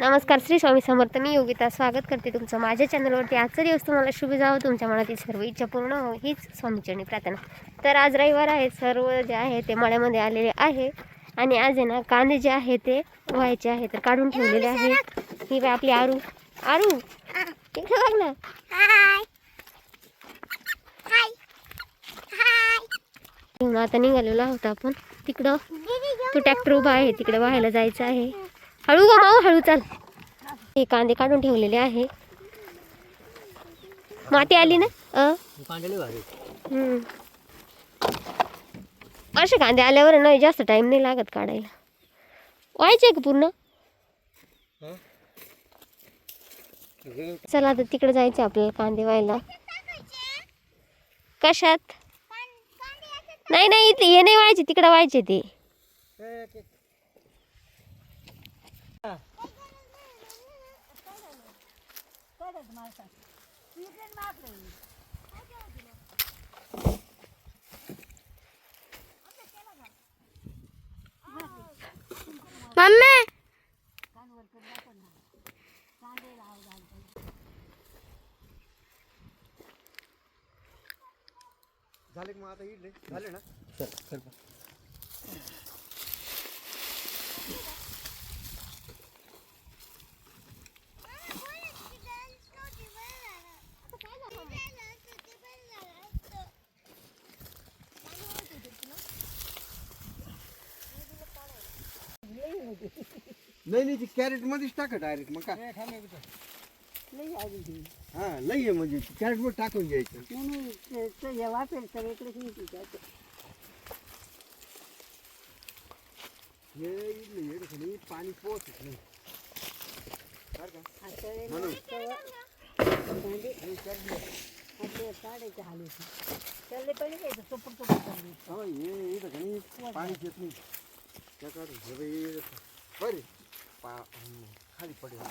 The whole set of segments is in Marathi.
नमस्कार श्री स्वामी समर्थ. मी योगिता. स्वागत करते तुमचं माझ्या चॅनलवरती. आजचा दिवस तुम्हाला शुभ जावं. तुमच्या मनातील सर्व इच्छा पूर्ण हो हीच स्वामीचरणी प्रार्थना. तर आज रविवार आहे. सर्व जे आहे ते मळ्यामध्ये आलेले आहे. आणि आज आहे ना कांदे जे आहे ते व्हायचे आहे. तर काढून ठेवलेले आहे. ही बाय आपली आरू. आरू बघ ना. घेऊन आता निघालेला आहोत आपण. तिकडं तो ट्रॅक्टर उभा आहे. तिकडे व्हायला जायचं आहे. हळू ग माऊ हळू चाल. हे कांदे काढून ठेवलेले आहे. माती आली ना? अ. असे कांदे आल्यावर नाही जास्त टाइम नाही लागत काढायला. व्हायचे का पूर्ण? चला आता तिकडे जायचं आपल्याला कांदे व्हायला. कशात? नाही नाही इथे हे नाही व्हायचे तिकडे व्हायचे ते मम्मी। झाले मग आता इडले? झाले ना? चल चल. नाही नाही ती कॅरेट मध्येच टाका डायरेक्ट मग काय हा लई आहे म्हणजे कॅरेटमध्ये टाकून घ्यायचं हे इडली हे कसं नाही, पाणी पोचत नाही. बरं का? म्हणून हे कॅरेट मध्ये- हो, हे इथं का नाही, येत नाही हे हे इथं.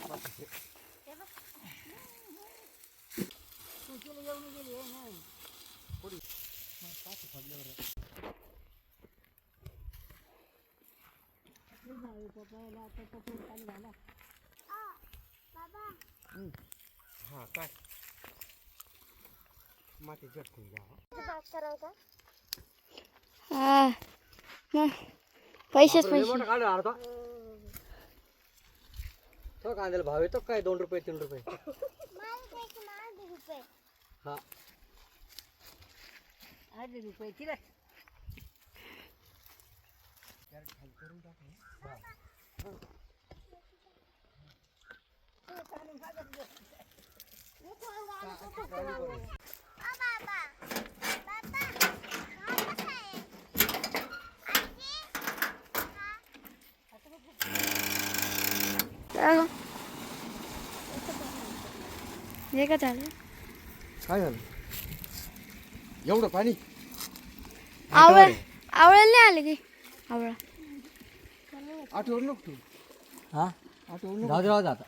पाठीचे. पुढे. मग पाठी पडल्यावर हा काय माती झटकून घ्या हा मग पैसेच बापरे, लय पैसे कांदा अर्धा तो. कांद्याला भाव येतो काय? दोन रुपये तीन रुपये. हा. हे का झालं. काय झालं? एवढं पाणी? आवळ आवळ्याला नाही आले की? आवळा. आठवड नको तू हा? आठवड नको जाऊ दे आता.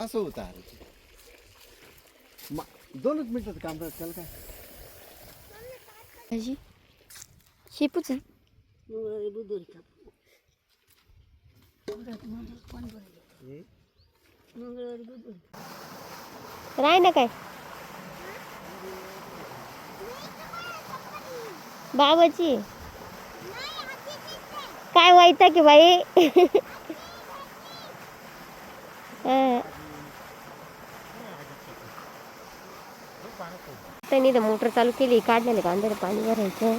असं होतं अरे. दोनच मिनिटाचं काम करत त्याला काय? शेपूच. आहे हे? राय ना काय? बाबाची? काय व्हायचं की बाई? हा. त्यांनी तर मोटर चालू केली काढलेले कांद्याला पाणी भरायचं.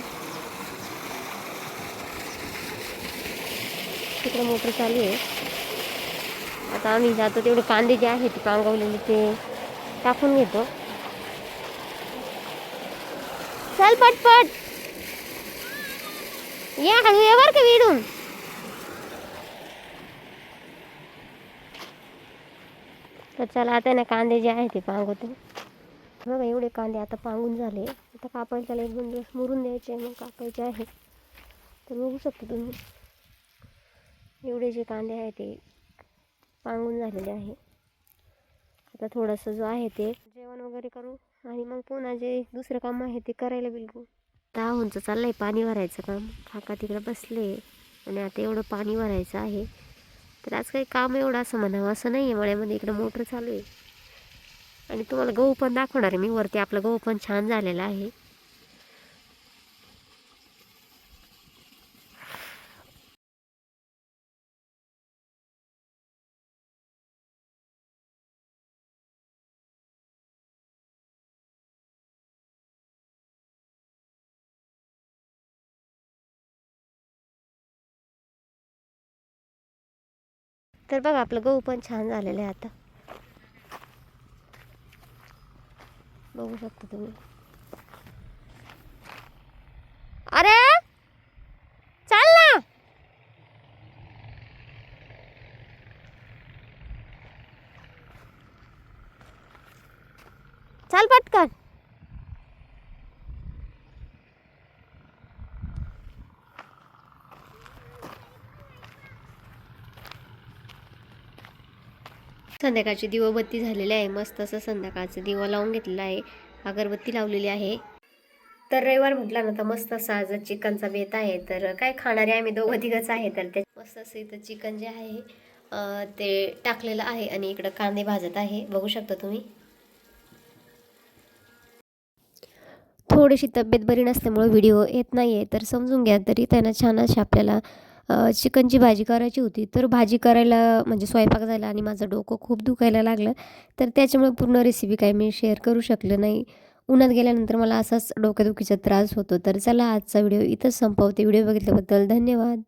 तिकडे मोटर चालू आहे. आता आम्ही जातो तेवढे कांदे जे आहेत ते पांगवलेले ते टाकून घेतो. चल पटपट. या हळू ये बर का विडून तर चला आता ना कांदे जे आहे ते पांगवते. बघा एवढे कांदे आता पांगून झाले. आता कापायला त्याला एक दोन दिवस मुरून द्यायचे मग कापायचे आहे. तर बघू शकतो तुम्ही. एवढे जे कांदे आहे ते पांगून झालेले आहे. आता थोडंसं जो आहे ते जेवण वगैरे करू आणि मग पुन्हा जे दुसरं काम आहे ते करायला बिलकुल. दहाहूनचं चाललं आहे पाणी भरायचं काम. काका तिकडं बसले आणि आता एवढं पाणी भरायचं आहे. तर आज काही काम एवढं असं म्हणावं असं नाही आहे मळ्यामध्ये इकडं मोटर चालू आहे. आणि तुम्हाला गहू पण दाखवणार आहे मी. वरती आपलं गहू पण छान झालेलं आहे. तर बघा आपलं गहू पण छान झालेलं आहे आता. बघू शकता तुम्ही. अरे! चाल ना! चाल पटकन. संध्याकाळची दिवबत्ती झालेली आहे. मस्त असं संध्याकाळचं दिवा लावून घेतलेला आहे. अगरबत्ती लावलेली आहे. तर रविवार म्हटला ना तर मस्त असा आज चिकनचा बेत आहे. तर काय खाणारे आम्ही दोघं तिघंच आहे. तर ते मस्त असं इथं चिकन जे आहे ते टाकलेलं आहे आणि इकडं कांदे भाजत आहे. बघू शकता तुम्ही. थोडीशी तब्येत बरी नसल्यामुळे व्हिडिओ येत नाही आहे तर समजून घ्या तरी त्यांना छान अशी आपल्याला चिकनची भाजी करायची होती तर भाजी करायला म्हणजे स्वयंपाक झाला आणि माझं डोकं खूप दुखायला लागलं. तर त्याच्यामुळे पूर्ण रेसिपी काय मी शेअर करू शकले नाही. उन्हात गेल्यानंतर मला असाच डोकेदुखीचा त्रास होतो. तर चला आजचा व्हिडिओ इथंच संपवते. व्हिडिओ बघितल्याबद्दल धन्यवाद.